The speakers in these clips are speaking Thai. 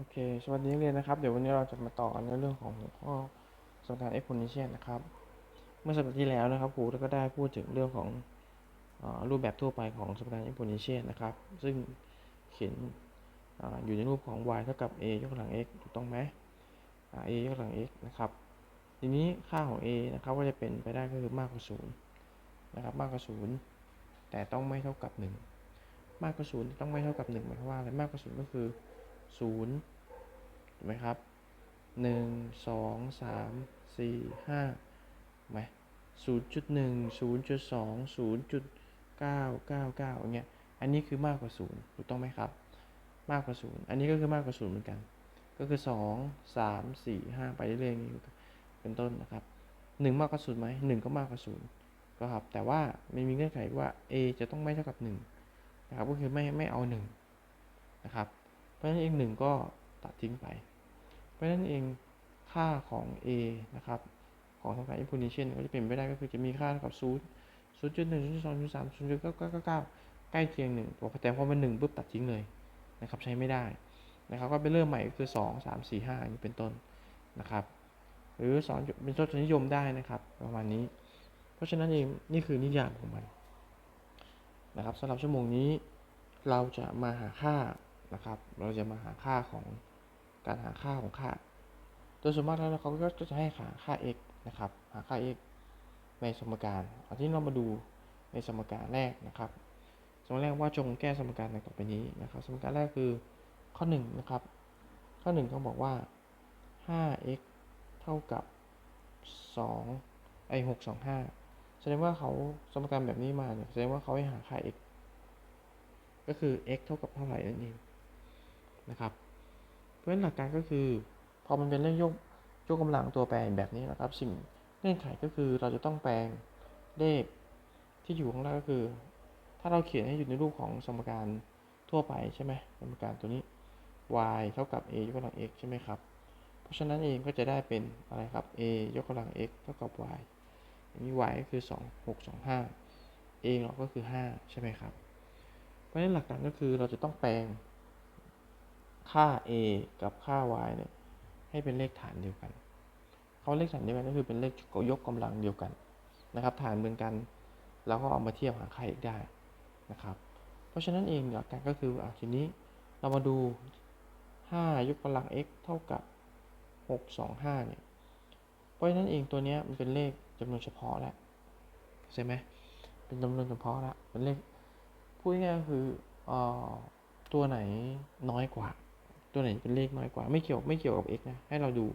โอเค สวัสดีนักเรียนนะครับ เดี๋ยววันนี้เราจะมาต่อในเรื่องของหัวข้อสมการ exponential นะครับ เมื่อสัปดาห์ที่แล้วนะครับครูก็ได้พูดถึงเรื่องของอรูปแบบทั่วไปของสมการ exponential นะครับ ซึ่งเขียนออยู่ในรูปของ y เท่ากับ a ยกกำลัง x ถูกต้องไหม a ยกกำลัง x นะครับ ทีนี้ค่าของ a นะครับก็จะเป็นไปได้ก็คือมากกว่า0นะครับ มากกว่า0แต่ต้องไม่เท่ากับ 1 มากกว่า0ต้องไม่เท่ากับ1หมายความว่าอะไร มากกว่า0ก็คือ ศูนย์ถูกไหมครับหนึ่งสองสามสี่ห้าไหมศูนย์จุดหนึ่งศูนย์จุดสองศูนย์จุดเก้าเก้าเก้าอย่างเงี้ย อันนี้คือมากกว่าศูนย์ถูกต้องไหมครับ มากกว่าศูนย์อันนี้ก็คือมากกว่าศูนย์เหมือนกัน ก็คือสองสามสี่ห้าไปเรื่อยๆอย่างนี้เป็นต้นนะครับหนึ่งมากกว่าศูนย์ไหมหนึ่งก็มากกว่าศูนย์ก็ครับ แต่ว่าไม่มีเงื่อนไขว่า a จะต้องไม่เท่ากับหนึ่งนะครับ ก็คือไม่ไม่เอาหนึ่งนะครับ เพราะฉะนั้นเองหนึ่งก็ตัดทิ้งไป เพราะฉะนั้นเองค่าของ a นะครับ ของทางการ exponential ก็จะเป็นไปได้ก็คือจะมีค่าเท่ากับ0 0.1 0.2 0.3 0.999ใกล้เคียง1ตัวแต่พอมัน1ปุ๊บตัดทิ้งเลยนะครับใช้ไม่ได้นะครับก็เป็นเริ่มใหม่ก็คือ 2 3 4 5อย่างนี้เป็นต้นนะครับ หรือสอนเป็นทศนิยมได้นะครับประมาณนี้ เพราะฉะนั้นเองนี่คือนิยามของมันนะครับสำหรับชั่วโมงนี้เราจะมาหาค่า นะครับ เราจะมาหาค่าของการหาค่าของค่า โดยส่วนมากแล้วเขาก็จะให้หาค่า x นะครับ หาค่า x ในสมการเอาที่เรามาดูในสมการแรกนะครับ สมการแรกว่าจงแก้สมการดังต่อไปนี้นะครับ สมการแรกคือข้อ1นะครับ ข้อ1เขาบอกว่า 5x เท่ากับ2ไอ625 แสดงว่าเขาสมการแบบนี้มาเนี่ยแสดงว่าเขาให้หาค่า x ก็คือ x เท่ากับเท่าไหร่นั่นเอง นะครับ เพราะฉะนั้นหลักการก็คือ พอมันเป็นเรื่องยกยกกำลังตัวแปรแบบนี้นะครับ สิ่งเงื่อนไขก็คือเราจะต้องแปลงเลขที่อยู่ข้างล่างก็คือ ถ้าเราเขียนให้อยู่ในรูปของสมการทั่วไปใช่ไหมสมการตัวนี้ y เท่ากับ a ยกกำลัง x ใช่ไหมครับ เพราะฉะนั้นเองก็จะได้เป็นอะไรครับ a ยกกำลัง x เท่ากับ y อันนี้ y ก็คือ 2 6 2 5 a เราก็คือ 5 ใช่ไหมครับ เพราะฉะนั้นหลักการก็คือเราจะต้องแปลง ค่า a กับค่า y เนี่ยให้เป็นเลขฐานเดียวกันเขาเลขฐานเดียวกันก็คือเป็นเลขยกกำลังเดียวกันนะครับ ฐานเหมือนกันแล้วก็เอามาเทียบหาค่า x ได้นะครับ เพราะฉะนั้นเองหลักการก็คืออะทีนี้เรามาดู 5 ยกกำลัง x เท่ากับ 625 เนี่ย เพราะฉะนั้นเองตัวนี้มันเป็นเลขจำนวนเฉพาะแล้วใช่ไหมเป็นจำนวนเฉพาะละเป็นเลขพูดง่ายๆก็คืออตัวไหนน้อยกว่า ตัวไหนเป็นเลขน้อยกว่า ไม่เกี่ยวไม่เกี่ยวกับ x นะ ให้เราดู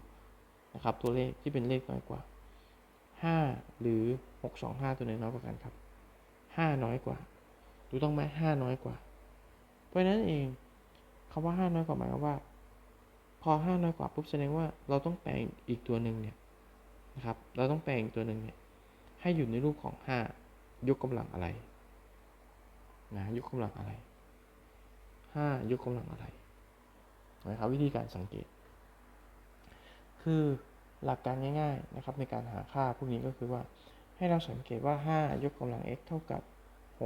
นะครับ ตัวเลขที่เป็นเลขน้อยกว่า 5 หรือ 625 ตัวไหนน้อยกว่ากันครับ 5 น้อยกว่าดูต้องไหม5น้อยกว่า เพราะนั้นเองคำว่า 5 น้อยกว่าหมายความว่า พอ 5 น้อยกว่าปุ๊บแสดงว่าเราต้องแปลงอีกตัวหนึ่งเนี่ยนะครับ เราต้องแปลงตัวหนึ่งเนี่ยให้อยู่ในรูปของ 5 ยกกำลังอะไรนะยกกำลังอะไร 5 ยกกำลังอะไร นะครับวิธีการสังเกต คือหลักการง่ายๆนะครับในการหาค่าพวกนี้ก็คือว่าให้เราสังเกตว่า 5 ยกกำลัง x เท่ากับ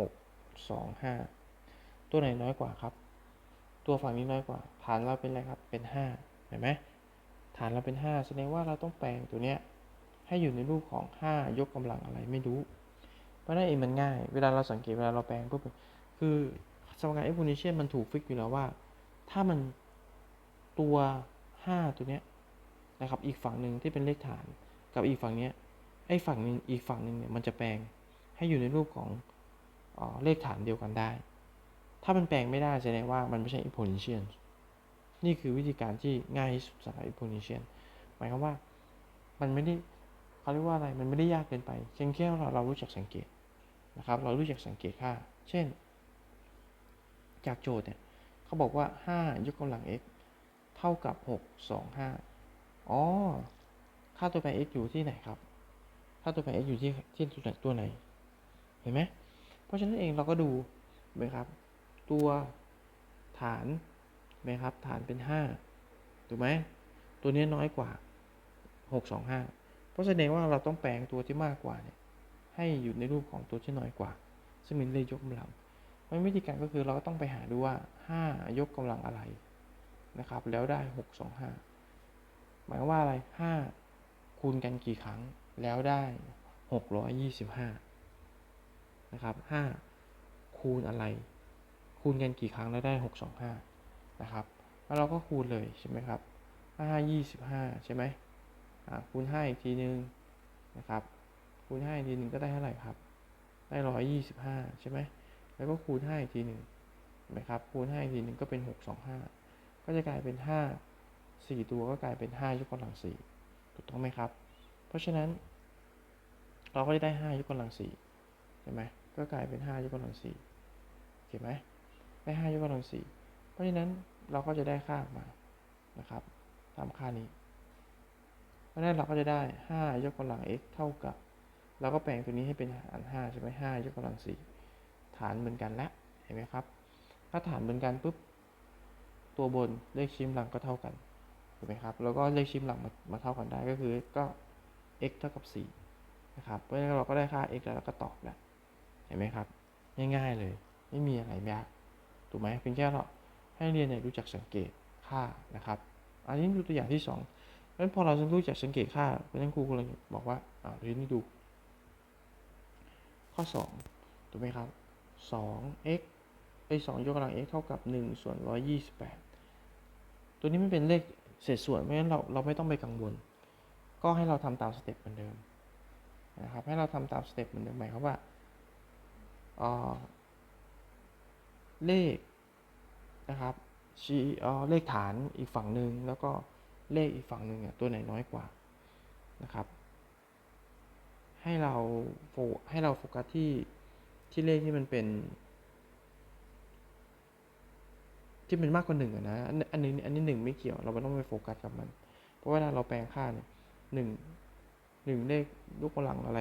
6 2 5 ตัวไหนน้อยกว่าครับ ตัวฝั่งนี้น้อยกว่า ฐานเราเป็นอะไรครับเป็น 5 เห็นไหมฐานเราเป็น 5 แสดงว่าเราต้องแปลงตัวเนี้ยให้อยู่ในรูปของ 5 ยกกำลังอะไรไม่รู้ เพราะนั่นเองมันง่าย เวลาเราสังเกตเวลาเราแปลงปุ๊บคือสมการ exponential มันถูกฟิกอยู่แล้วว่า ถ้ามัน ตัว 5 ตัวเนี้ยนะครับ อีกฝั่งหนึ่งที่เป็นเลขฐานกับอีกฝั่งเนี้ยไอ้ฝั่งหนึ่งอีกฝั่งหนึ่งเนี่ยมันจะแปลงให้อยู่ในรูปของออเลขฐานเดียวกันได้ ถ้ามันแปลงไม่ได้แสดงว่ามันไม่ใช่ exponential นี่คือวิธีการที่ง่ายที่สุดสำหรับ exponential หมายความว่ามันไม่ได้เขาเรียกว่าอะไร มันไม่ได้ยากเกินไปเพียงแค่เราเรารู้จักสังเกตนะครับ เรารู้จักสังเกตค่า เช่น จากโจทย์เนี่ยเขาบอกว่า 5 ยกกำลัง x เท่ากับ 6 2 5 อ๋อ ค่าตัวแปร x อยู่ที่ไหนครับ ค่าตัวแปร x อยู่ที่ที่ตัวไหนตัวไหน เห็นไหม เพราะฉะนั้นเองเราก็ดูไหมครับ ตัวฐานไหมครับ ฐานเป็น 5 ถูกไหม ตัวนี้น้อยกว่า 6 2 5 เพราะแสดงว่าเราต้องแปลงตัวที่มากกว่าเนี่ยให้อยู่ในรูปของตัวที่น้อยกว่า ซึ่งเป็นเลขยกกำลังเพราะวิธีการก็คือเราก็ต้องไปหาดูว่า 5 ยกกำลังอะไร นะครับ แล้วได้หกสองห้าหมายว่าอะไรห้าคูณกันกี่ครั้ง แล้วได้หกร้อยยี่สิบห้านะครับห้าคูณอะไร คูณกันกี่ครั้งแล้วได้หกสองห้านะครับ แล้วเราก็คูณเลยใช่ไหมครับห้ายี่สิบห้าใช่ไหมคูณห้าอีกทีนึงนะครับ คูณห้าอีกทีหนึ่งก็ได้เท่าไหร่ครับ ได้ร้อยยี่สิบห้าใช่ไหมแล้วก็คูณห้าอีกทีหนึ่งนไหมครับ คูณห้าอีกทีหนึ่งก็เป็นห ก็จะกลายเป็นห้าสี่ตัวก็กลายเป็นห้ายกกำลังสี่ถูกต้องไหมครับ เพราะฉะนั้น เราก็จะได้ห้ายกกำลังสี่ใช่ไหมก็กลายเป็นห้ายกกำลังสี่เห็นไหมได้ห้ายกกำลังสี่เพราะฉะนั้นเราก็จะได้ค่าออกมานะครับ ตามค่านี้ เพราะฉะนั้นเราก็จะได้ห้ายกกำลัง x เท่ากับ เราก็แปลงตัวนี้ให้เป็นหารห้าใช่ไหมห้ายกกำลังสี่ฐานเหมือนกันแล้วเห็นไหมครับ ถ้าฐานเหมือนกันปุ๊บ ตัวบนเลขชิมหลังก็เท่ากันถูกไหมครับ แล้วก็เลขชิมหลังมามาเท่ากันได้ก็คือก็ x เท่ากับ 4 นะครับ เพราะฉะนั้นเราก็ได้ค่า x แล้วเราก็ตอบแล้ว เห็นไหมครับ ง่ายๆเลย ไม่มีอะไรยากถูกไหมเพียงแค่เราให้เรียนเนี่ยรู้จักสังเกตค่านะครับ อันนี้ดูตัวอย่างที่สองเพราะฉะนั้นพอเรารู้จักสังเกตค่าเพราะฉะนั้นครูก็เลยบอกว่าอ่าเรียนนี่ดู ข้อ2ถูกไหมครับ2 x ไอ้2ยกกำลัง x เท่ากับ 1 ส่วน 128 ตัวนี้ไมันเป็นเลขเศษส่วนเพราะฉะนั้นเราเราไม่ต้องไปกังวล ก็ให้เราทำตามสเต็ปเหมือนเดิมนะครับให้เราทำตามสเต็ปเหมือนเดิมหมายความว่าเลขนะครับชี้เอ่อเลขฐานอีกฝั่งหนึ่งแล้วก็เลขอีกฝั่งหนึ่งเนี่ยตัวไหนน้อยกว่านะครับ ให้เราโฟให้เราโฟกัสที่ที่เลขที่มันเป็น ที่เป็นมากกว่าหนึ่งอะนะอันนี้อันนี้หนึ่งไม่เกี่ยว เราไม่ต้องไปโฟกัสกับมัน เพราะเวลาเราแปลงค่าเนี่ยหนึ่งหนึ่งเลขลูกกำลังอะไร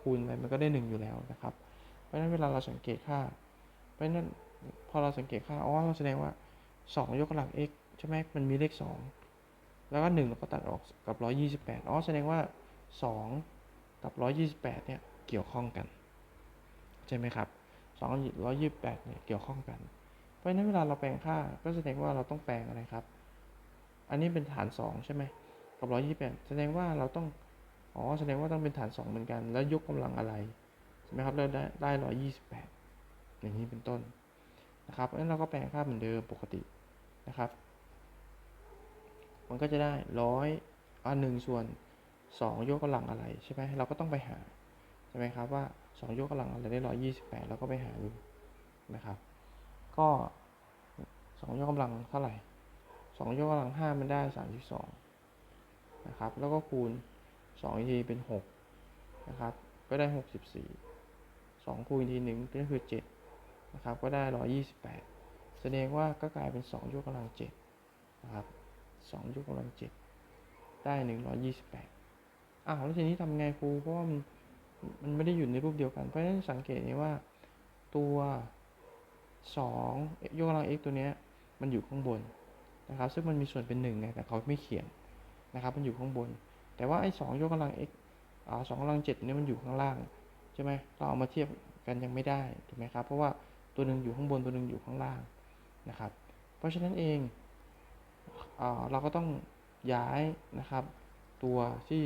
คูณอะไรมันก็ได้หนึ่งอยู่แล้วนะครับ เพราะฉะนั้นเวลาเราสังเกตค่า เพราะฉะนั้นพอเราสังเกตค่าอ๋อเราแสดงว่าสองยกกำลัง x ใช่ไหมมันมีเลขสองแล้วก็หนึ่งเราก็ตัดออกกับร้อยยี่สิบแปดอ๋อแสดงว่าสองกับร้อยยี่สิบแปดเนี่ยเกี่ยวข้องกัน ใช่ไหมครับสองร้อยยี่สิบแปดเนี่ยเกี่ยวข้องกัน ราะฉะนั้นเวลาเราแปลงค่าก็แสดงว่าเราต้องแปลงอะไรครับ อันนี้เป็นฐานสองใช่ไหมกับร้อยยี่สิบแปดแสดงว่าเราต้อง อ๋อ แสดงว่าต้องเป็นฐานสองเหมือนกัน แล้วยกกำลังอะไรใช่ไหมครับแล้วได้ได้ร้อยยี่สิบแปดอย่างนี้เป็นต้นนะครับเพราะฉะนั้นเราก็แปลงค่าเหมือนเดิมปกตินะครับ มันก็จะได้ร้อยอ่าหนึ่งส่วนสองยกกำลังอะไรใช่ไหมเราก็ต้องไปหาใช่ไหมครับว่าสองยกกำลังอะไรได้ร้อยยี่สิบแปดเราก็ไปหาดูนะครับ ก็สองยกกำลังเท่าไหร่สองยกกำลังห้ามันได้สามสิบสองนะครับ แล้วก็คูณสองอีกทีเป็นหกนะครับ ก็ได้หกสิบสี่สองคูณอีกทีหนึ่งก็คือเจ็ดนะครับ ก็ได้ร้อยี่สิบแปดแสดงว่าก็กลายเป็นสองยกกำลังเจ็ดนะครับสองยกกำลังเจ็ดได้หนึ่งร้อยี่สิบแปดอ้าวแล้วทีนี้ทำไงครูเพราะว่ามันมันไม่ได้อยู่ในรูปเดียวกัน เพราะฉะนั้นสังเกตนี้ว่าตัว สองยกกำลัง x ตัวนี้มันอยู่ข้างบนนะครับ ซึ่งมันมีส่วนเป็นหนึ่งไงแต่เขาไม่เขียนนะครับ มันอยู่ข้างบน แต่ว่าไอ้สองยกกำลัง x อ่าสองกำลังเจ็ดเนี่ยมันอยู่ข้างล่างใช่ไหมเราเอามาเทียบกันยังไม่ได้ถูกไหมครับ เพราะว่าตัวหนึ่งอยู่ข้างบนตัวหนึ่งอยู่ข้างล่างนะครับ เพราะฉะนั้นเองอ่าเราก็ต้องย้ายนะครับ ตัวที่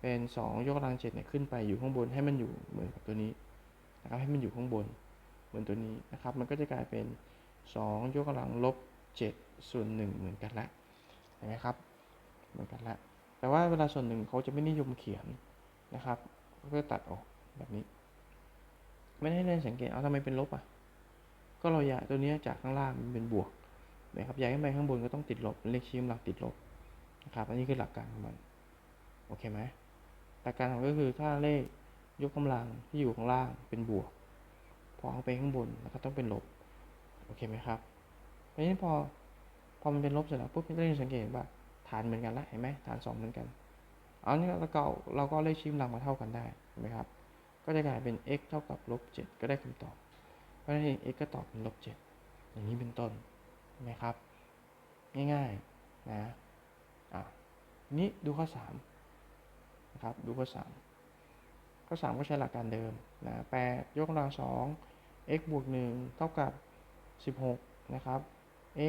เป็นสองยกกำลังเจ็ดเนี่ยขึ้นไปอยู่ข้างบนให้มันอยู่เหมือนกับตัวนี้นะครับให้มันอยู่ข้างบน เหมือนตัวนี้นะครับ มันก็จะกลายเป็นสองยกกำลังลบเจ็ดส่วนหนึ่งเหมือนกันละเห็นไหมครับ เหมือนกันละ แต่ว่าเวลาส่วนหนึ่งเขาจะไม่นิยมเขียนนะครับก็ตัดออกแบบนี้ ไม่ได้ได้สังเกต เอาทำไมเป็นลบอะ ก็เราย้ายตัวนี้จากข้างล่างมันเป็นบวกนะครับ ย้ายขึ้นไปข้างบนก็ต้องติดลบเป็นเลขชี้กำลังติดลบนะครับ อันนี้คือหลักการของมัน โอเคไหมหลักการของก็คือถ้าเลขยกกำลังที่อยู่ข้างล่างเป็นบวก พอเอาไปข้างบนแล้วก็ต้องเป็นลบ โอเคไหมครับเพราะฉะนั้นพอพอมันเป็นลบเสร็จแล้วปุ๊บเราจะสังเกตว่าฐานเหมือนกันละเห็นไหมฐานสองเหมือนกันเอานี่เราก็เราก็เลขชี้กำลังมาเท่ากันได้เห็นไหมครับ ก็จะกลายเป็น x เท่ากับลบเจ็ดก็ได้คำตอบ เพราะฉะนั้นเอง x ก็ตอบเป็นลบเจ็ดอย่างนี้เป็นต้นเห็นไหมครับ ง่ายๆนะอะนี้ดูข้อสามนะครับดูข้อสามข้อสามก็ใช้หลักการเดิมนะแปดยกกำลังสอง x บวกหนึ่งเท่ากับสิบหกนะครับ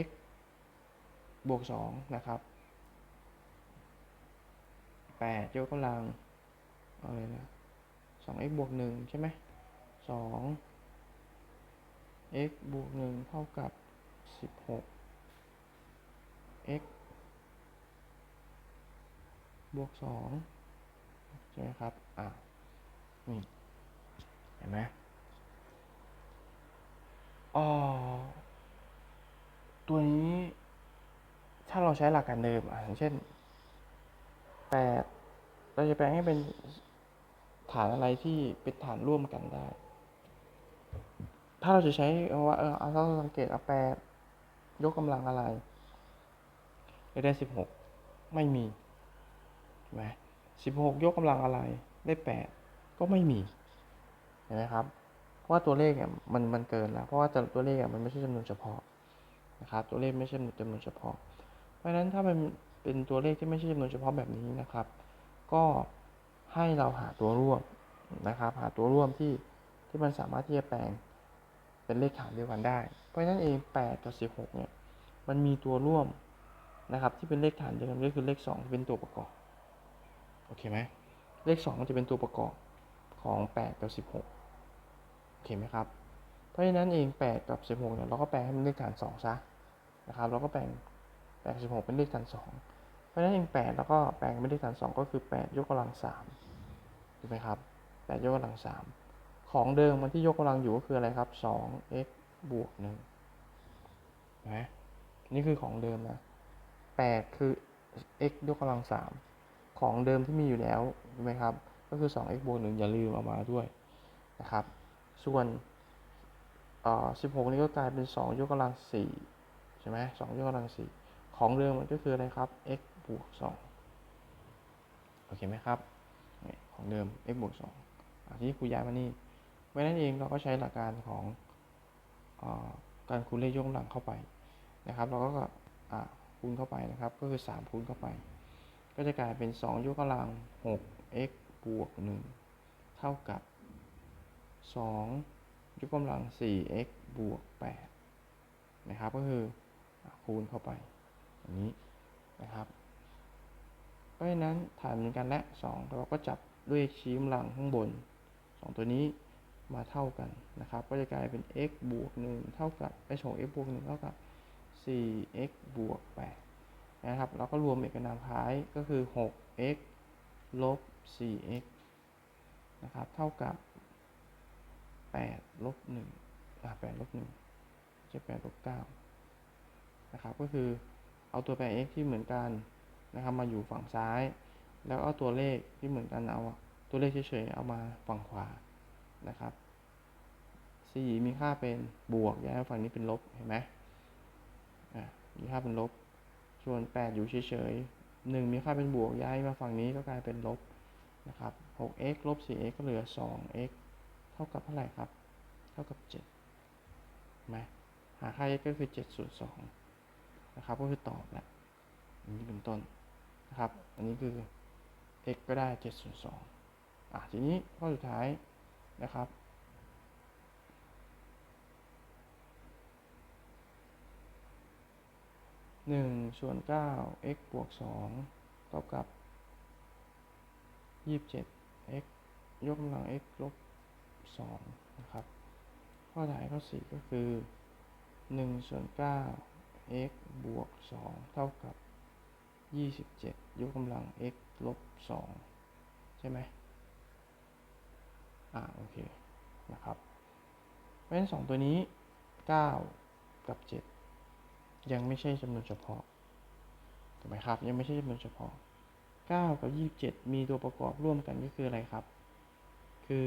x บวกสองนะครับแปดยกกำลังอะไรนะสอง x บวกหนึ่งใช่ไหมสอง x บวกหนึ่งเท่ากับสิบหก x บวกสองใช่ไหมครับ อะนี่เห็นไหม อ๋อตัวนี้ ถ้าเราใช้หลักการเดิมอะอย่างเช่นแปดเราจะแปลงให้เป็นฐานอะไรที่เป็นฐานร่วมกันได้ ถ้าเราจะใช้ว่าเออเอาเราสังเกตเอาแปดยกกำลังอะไรได้สิบหกไม่มีเห็นไหมสิบหกยกกำลังอะไรได้แปดก็ไม่มีเห็นไหมครับ ว่าตัวเลขเนี่ยมันมันเกินแล้ว เพราะว่าตัวเลขอะมันไม่ใช่จำนวนเฉพาะนะครับตัวเลขไม่ใช่จำนวนเฉพาะ เพราะฉะนั้นถ้ามันเป็นตัวเลขที่ไม่ใช่จำนวนเฉพาะแบบนี้นะครับ ก็ให้เราหาตัวร่วมนะครับ หาตัวร่วมที่ที่มันสามารถที่จะแปลงเป็นเลขฐานเดียวกันได้ เพราะฉะนั้นเอง8กับ16เนี่ยมันมีตัวร่วมนะครับที่เป็นเลขฐานเดียวกันก็คือเลข2ที่เป็นตัวประกอบโอเคไหมเลข2มันจะเป็นตัวประกอบของ8กับ16 อเคไหมครับ เพราะฉะนั้นเอง 8 กับ 16เนี่ยเราก็แปลงให้มันเลขฐาน2ซะนะครับเราก็แปลง8กับ16 เป็นเลขฐาน 2 เพราะฉะนั้นเอง 8 แล้วก็แปลงเป็นเลขฐาน 2 ก็คือ 8 ยกกำลัง3ถูกไหมครับ 8 ยกกำลัง 3 ของเดิมมันที่ยกกำลังอยู่ก็คืออะไรครับ 2x บวก1นะนี่คือของเดิมนะ 8 คือ x ยกกำลัง 3 ของเดิมที่มีอยู่แล้วถูกไหมครับ ก็คือ 2x บวก1อย่าลืมเอามาด้วยนะครับ ส่วนเอ่อ16นี่ก็กลายเป็น 2 ยกกำลัง4ใช่ไหม2ยกกำลัง 4 ของเดิมมันก็คืออะไรครับ x บวก2โอเคไหมครับ ของเดิม x บวก2อะทีนี้ครูย้ายมานี่เพราะนั้นเองเราก็ใช้หลักการของอการคูณเลขยกกำลังเข้าไปนะครับ เราก็คูณเข้าไปนะครับ ก็คือ 3 คูณเข้าไป ก็จะกลายเป็น 2 ยกกำลัง 6x บวก 1 เท่ากับ 2 ยกกำลัง 4x บวก 8 นะครับ ก็คือคูณเข้าไปอย่างนี้นะครับ เพราะฉะนั้นฐานเหมือนกันและ 2 เราก็จับด้วยชี้กำลังข้างบน 2 ตัวนี้มาเท่ากันนะครับ ก็จะกลายเป็น x บวก 1 เท่ากับไอ้ของ x บวก 1 เท่ากับ 4x บวก 8 นะครับ เราก็รวมเอกนามท้ายก็คือ 6x ลบ 4x นะครับ เท่ากับ 8ลบ1อ่า8ลบ1จะ8ลบ9นะครับ ก็คือเอาตัวแปร x ที่เหมือนกันนะครับ มาอยู่ฝั่งซ้าย แล้วเอาตัวเลขที่เหมือนกันเอาตัวเลขเฉยๆเอามาฝั่งขวานะครับ4มีค่าเป็นบวกย้ายมาฝั่งนี้เป็นลบเห็นไหมอ่ามีค่าเป็นลบ ส่วน 8 อยู่เฉยๆ1มีค่าเป็นบวกย้ายมาฝั่งนี้ก็กลายเป็นลบนะครับ 6x ลบ 4x ก็เหลือ 2x ท่ากับเท่าไหร่ครับ เท่ากับ7เห็นไหมหาค่า x ก็คือ 7 ส่วน2นะครับ ก็คือตอบแหละอันนี้เป็นต้นนะครับ อันนี้คือ x ก็ได้ 7 ส่วน2อะ ทีนี้ข้อสุดท้ายนะครับหนึ่งส่วนเก้า x บวกสองเท่ากับยี่สิบเจ็ด x ยกกำลัง x ลบ สองนะครับ ข้อถ่ายข้อสี่ก็คือหนึ่งส่วนเก้า x บวกสองเท่ากับยี่สิบเจ็ดยกกำลัง x ลบสองใช่ไหมอ่าโอเคนะครับ เพราะฉะนั้นสองตัวนี้เก้ากับเจ็ดยังไม่ใช่จำนวนเฉพาะถูกไหมครับ ยังไม่ใช่จำนวนเฉพาะ 9 กับ 27 มีตัวประกอบร่วมกันก็คืออะไรครับ คือ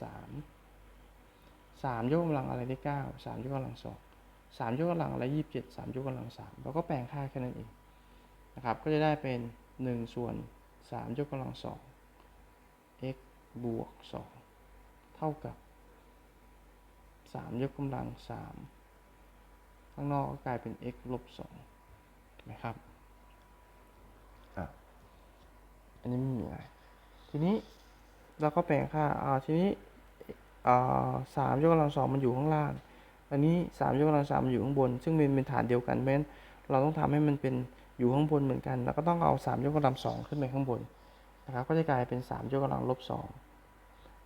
3 3ยกกำลังอะไรได้ 9 3ยกกำลัง 2 3ยกกำลังอะไร 27 3ยกกำลัง3เราก็แปลงค่าแค่นั้นเองนะครับ ก็จะได้เป็น 1 ส่วน 3 ยกกำลัง 2 x บวก 2 เท่ากับ 3 ยกกำลัง 3 ข้างนอกก็กลายเป็น x ลบสองนะครับอะอันนี้ไม่มีอะไร ทีนี้ เราก็แปลงค่าอ่าทีนี้อ่าสามยกกำลังสองมันอยู่ข้างล่าง อันนี้สามยกกำลังสามมันอยู่ข้างบน ซึ่งมันเป็นฐานเดียวกันเพราะฉะนั้นเราต้องทำให้มันเป็นอยู่ข้างบนเหมือนกัน แล้วก็ต้องเอาสามยกกำลังสองขึ้นไปข้างบนนะครับก็จะกลายเป็นสามยกกำลังลบสอง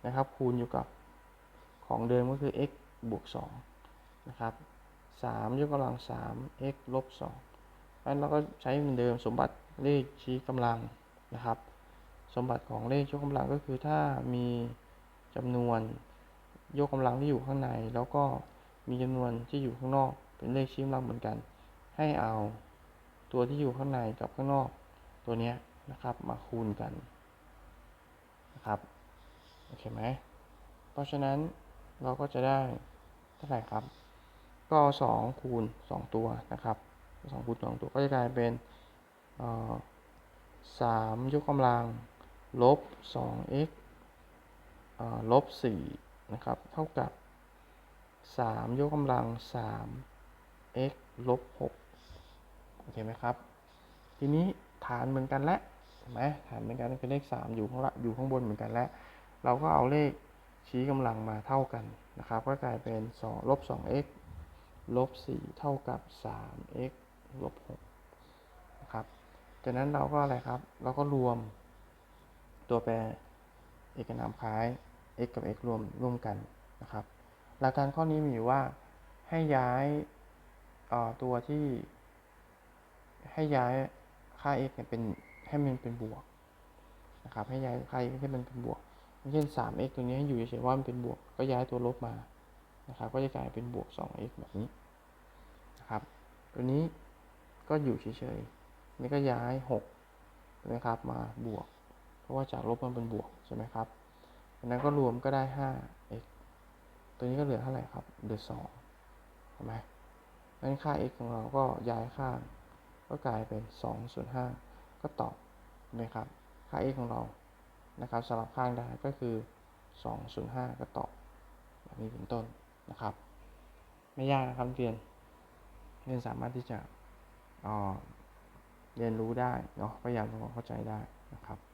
นะครับคูณอยู่กับของเดิมก็คือ x บวกสองนะครับสามยกกำลังสาม x ลบสองงั้นเราก็ใช้เหมือนเดิมสมบัติเลขชี้กำลังนะครับ สมบัติของเลขยกกำลังก็คือถ้ามีจำนวนยกกำลังที่อยู่ข้างใน แล้วก็มีจำนวนที่อยู่ข้างนอกเป็นเลขชี้กำลังเหมือนกัน ให้เอาตัวที่อยู่ข้างในกับข้างนอกตัวนี้นะครับมาคูณกันนะครับโอเคไหมเพราะฉะนั้นเราก็จะได้เท่าไหร่ครับ ก็เอาสองคูณสองตัวนะครับสองคูณสองตัวก็จะกลายเป็นเอ่อสามยกกำลัง ลบสอง x เอ่อลบสี่นะครับ เท่ากับสามยกกำลังสาม x ลบหกโอเคไหมครับ ทีนี้ฐานเหมือนกันแล้วเห็นไหมฐานเหมือนกันเป็นเลขสามอยู่ข้างละอยู่ข้างบนเหมือนกันแล้วเราก็เอาเลขชี้กำลังมาเท่ากันนะครับ ก็กลายเป็นสองลบสอง x ลบสี่เท่ากับสาม x ลบหกนะครับ จากนั้นเราก็อะไรครับ เราก็รวม ตัวแปรเอกนามคล้าย x กับ x รวมร่วมกันนะครับ หลักการข้อนี้มีอยู่ว่าให้ย้ายตัวที่ ให้ย้ายค่า x เนี่ยเป็นให้มันเป็นบวกนะครับ ให้ย้ายค่า x ให้มันเป็นบวกอย่างเช่น 3x ตัวนี้ให้อยู่เฉยๆว่ามันเป็นบวก ก็ย้ายตัวลบมานะครับ ก็จะกลายเป็นบวก 2x แบบนี้นะครับ ตัวนี้ก็อยู่เฉยๆนี่ก็ย้าย6ใช่ไหมครับมาบวก ราะว่าจากลบมันเป็นบวกใช่ไหมครับดังนั้นก็รวมก็ได้ 5x ตัวนี้ก็เหลือเท่าไหร่ครับ เหลือ2ใช่ไหมงั้นค่า x ของเราก็ย้ายข้างก็กลายเป็น2ส่วน5ก็ตอบนะครับ ค่า x ของเรา นะครับสลับข้างได้ก็คือ2ส่วน5ก็ตอบแบบนี้เป็นต้นนะครับ ไม่ยากนะครับเรียนเรียนสามารถที่จะเอ่อเรียนรู้ได้เนาะพยายามทำความเข้าใจได้นะครับ